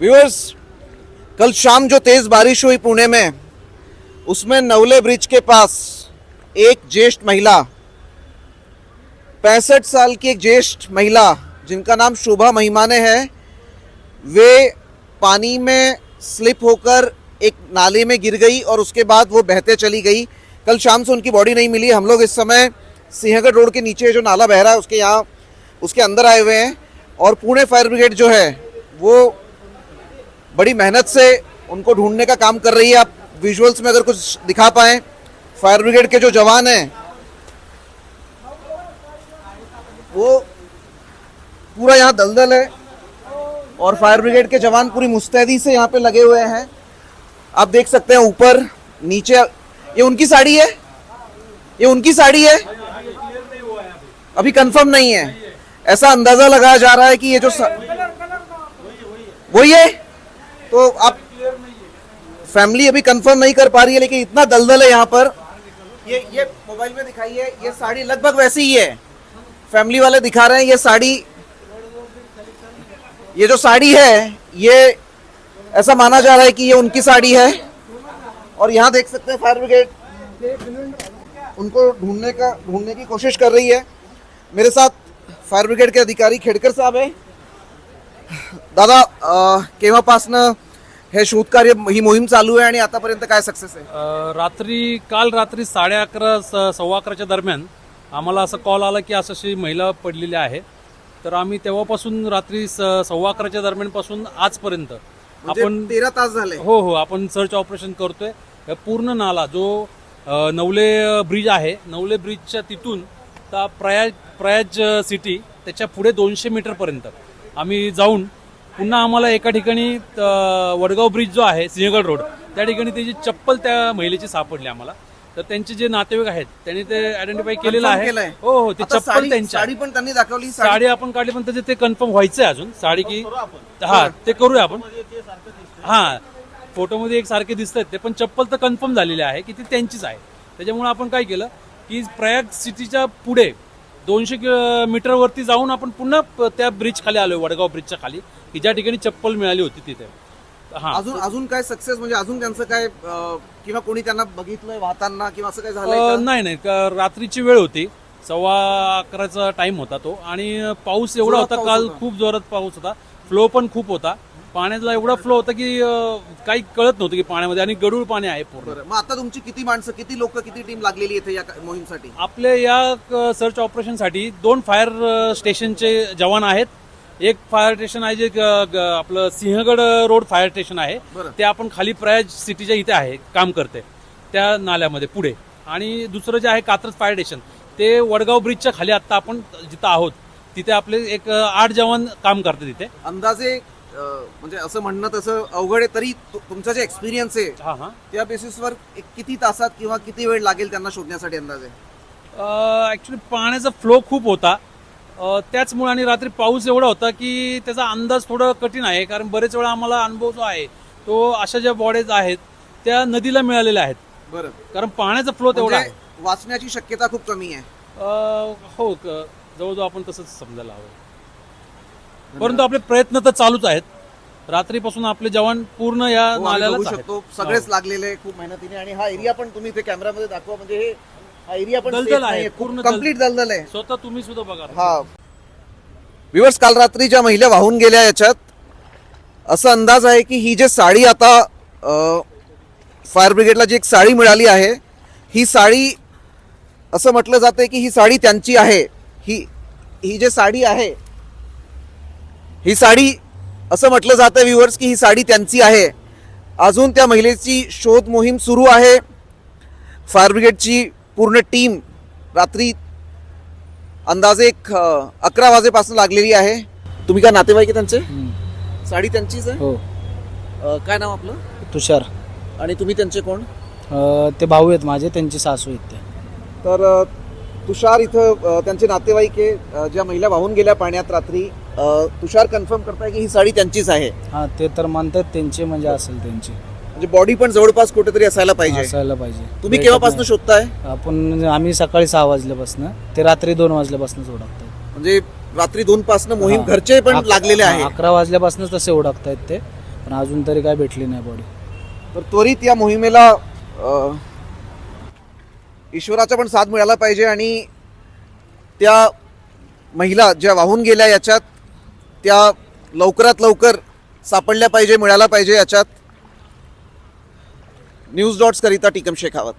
Viewers कल शाम जो तेज बारिश हुई पुणे में, उसमें नवले ब्रिज के पास एक ज्येष्ठ महिला, पैंसठ साल की एक ज्येष्ठ महिला, जिनका नाम शोभा महिमाने है, वे पानी में स्लिप होकर एक नाले में गिर गई और उसके बाद वो बहते चली गई। कल शाम से उनकी बॉडी नहीं मिली। हम लोग इस समय सिंहगढ़ रोड के नीचे जो नाला बह रहा है, उसके यहाँ, उसके अंदर आए हुए हैं और पुणे फायर ब्रिगेड जो है, वो बड़ी मेहनत से उनको ढूँढने का काम कर रही है। आप विजुअल्स में अगर कुछ दिखा पाए फायर ब्रिगेड के जो जवान हैं, वो पूरा यहाँ दलदल है और फायर ब्रिगेड के जवान पूरी मुस्तैदी से यहाँ पे लगे हुए हैं। आप देख सकते हैं ऊपर, नीचे, ये उनकी साड़ी है? ये उनकी साड़ी है? अभी कंफर्म नहीं है। ऐसा अंदाज़ा लगाया जा रहा है कि ये जो. वही है। तो आप फैमिली अभी कंफर्म नहीं कर पा रही है, लेकिन इतना दलदल है यहाँ पर। ये ये मोबाइल में दिखाई है ये साड़ी लगभग वैसी ही है। फैमिली वाले दिखा रहे हैं, ये साड़ी, ये जो साड़ी है, ये ऐसा माना जा रहा है कि ये उनकी साड़ी है। और यहाँ देख सकते हैं फायर ब्रिगेड उनको ढूँढने का, ढूँढने की कोशिश कर रही है। मेरे साथ फायर ब्रिगेड के अधिकारी खेडकर साहब आहे दादा केव्हापासनं हे शोधकार्य ही मोहीम चालू आहे आणि आतापर्यंत काय सक्सेस आहे? रात्री काल रात्री साडे अकरा स- सव्वा अकराच्या दरम्यान आम्हाला असा कॉल आला की असं अशी महिला पडलेली आहे. तर आम्ही तेव्हापासून रात्री स- सव्वा अकराच्या दरम्यान आजपर्यंत म्हणजे आपण तेरा तास झाले. हो हो आपण सर्च ऑपरेशन करतोय. पूर्ण नाला जो अ, नवले ब्रिज आहे नवले ब्रिजच्या तिथून तर प्रयाग प्रयाग सिटी त्याच्या पुढे दोनशे मीटरपर्यंत आम्ही जाऊन पुन्हा आम्हाला एका ठिकाणी वडगाव ब्रिज जो आहे सिंहगड रोड त्या ठिकाणी त्याची चप्पल त्या महिलेची सापडली आम्हाला. तर त्यांचे जे नातेवाईक आहेत त्यांनी ते आयडेंटिफाय केलेलं आहे. हो हो ते चप्पल साडी त्यांच्या साडी पण त्यांनी दाखवली साडी आपण काढली पण त्याचे ते कन्फर्म व्हायचंय अजून. साडी की हा ते करूया आपण. हा फोटोमध्ये एक सारखे दिसत आहेत ते पण चप्पल तर कन्फर्म झालेली आहे की ती त्यांचीच आहे. त्याच्यामुळे आपण काय केलं की प्रयाग सिटीच्या पुढे दोनशे मीटर वरती जाऊन आपण पुन्हा त्या ब्रिज खाली आलोय वडगाव ब्रिजच्या खाली. की ज्या ठिकाणी चप्पल मिळाली होती तिथे. हा. अजून अजून काय सक्सेस म्हणजे अजून त्यांचं काय अं, किंवा कोणी त्यांना बघितलंय वाहताना किंवा असं काय झालंय अ, का? नाही नाही. का- रात्रीची वेळ होती. सव्वा अकराचा टाइम होता तो. आणि पाऊस एवढा जोरात होता पाऊस काल होता. खूप जोरात पाऊस होता. फ्लो पण खूप होता. पाण्याचा एवढा फ्लो होता की अ, काही कळत नव्हतं की पाण्यामध्ये आणि गडूळ पाणी आहे पूर्ण. बरं मग आता तुमची किती माणसं किती लोक किती टीम लागलेली इथे या का- मोहीमसाठी? आपले या सर्च ऑपरेशनसाठी दोन फायर अ, स्टेशनचे जवान आहेत. एक फायर स्टेशन आहे जे ग- ग- आपलं सिंहगड रोड फायर स्टेशन आहे. बरं. ते आपण खाली प्रयाग सिटीच्या इथे आहे काम करते. त्या नाल्यामध्ये पुढे. आणि दुसरं जे आहे कात्रज फायर स्टेशन ते वडगाव ब्रिजच्या खाली आता आपण जिथं आहोत तिथे आपले एक अ, आठ जवान काम करतात तिथे अंदाजे म्हणजे असं म्हणणं तसं अवघड आहे तरी तु- तुमचा जे एक्सपिरियन्स आहे हा हा. त्या बेसिसवर एक किती तासात किंवा किती वेळ लागेल त्यांना शोधण्यासाठी अंदाजे ऍक्च्युली पाण्याचा फ्लो खूप होता. अ, त्याचमुळे आणि रात्री पाऊस एवढा होता की त्याचा अंदाज थोडं कठीण आहे कारण बरेच वेळा आम्हाला अनुभव जो आहे तो अशा ज्या बॉडीज आहेत त्या नदीला मिळालेल्या आहेत. बरं. कारण पाण्याचा फ्लो तेवढा आहे. म्हणजे वाचण्याची शक्यता खूप कमी आहे. अ, हो क- जवळजवळ आपण तसंच समजायला हवं. परंतु आपले प्रयत्न तर चालूच आहेत. रात्रीपासून आपले जवान पूर्ण या हो, आम्ही नाल्याला शकतो. सगळेच लागलेले आहे खूप मेहनतीने आणि हा एरिया पण तुम्ही इथे कॅमेरामध्ये दाखवा म्हणजे हे हा एरिया पण दलदल आहे, पूर्ण दल- कंप्लीट दलदल आहे. स्वतः तुम्ही सुद्धा बघा. हा. विवर्स काल रात्री ज्या महिला वाहून गेल्या याच्यात असा अंदाज आहे की ही जे साडी आता फायर ब्रिगेडला जी एक साडी मिळाली आहे ही साडी असं म्हटलं जाते की ही साडी त्यांची आहे. ही ही जे साडी आहे ही साडी असं म्हटलं जातं व्ह्युअर्स की ही साडी त्यांची आहे. अजून त्या महिलेची शोध मोहीम सुरू आहे. फायर ब्रिगेडची पूर्ण टीम रात्री अंदाजे एक अकरा वाजेपासून लागलेली आहे. तुम्ही काय नातेवाईक आहे त्यांचे? साडी त्यांचीच आहे? हो. अ, काय नाव आपलं? तुषार. आणि तुम्ही त्यांचे कोण? अ, ते भाऊ आहेत माझे त्यांची सासू आहेत ते. तर अ, तुषार इथं अ, त्यांचे नातेवाईक आहे. अ, ज्या महिला वाहून गेल्या पाण्यात रात्री तुषार कन्फर्म करताय की ही साडी त्यांचीच आहे? हा ते तर मानतात त्यांची म्हणजे असेल त्यांची. म्हणजे बॉडी पण जवळपास कुठेतरी असायला पाहिजे. असायला पाहिजे. तुम्ही केव्हापासून शोधताय? आपण आम्ही सकाळी सहा वाजल्यापासून ते रात्री दोन वाजल्यापासून ओळखतो म्हणजे रात्री दोन पासून मोहीम घरचे पण लागलेले आहे. अकरा वाजल्यापासूनच तसे ओळखतायत ते पण अजून तरी काय भेटली नाही बॉडी तर त्वरित या मोहिमेला ईश्वराचा पण साथ मिळाला पाहिजे आणि त्या महिला ज्या वाहून गेल्या याच्यात त्या लवकरात लवकर सापडल्या पाहिजे मिळाला पाहिजे याच्यात. न्यूज डॉट्सकरिता टिकम शेखावत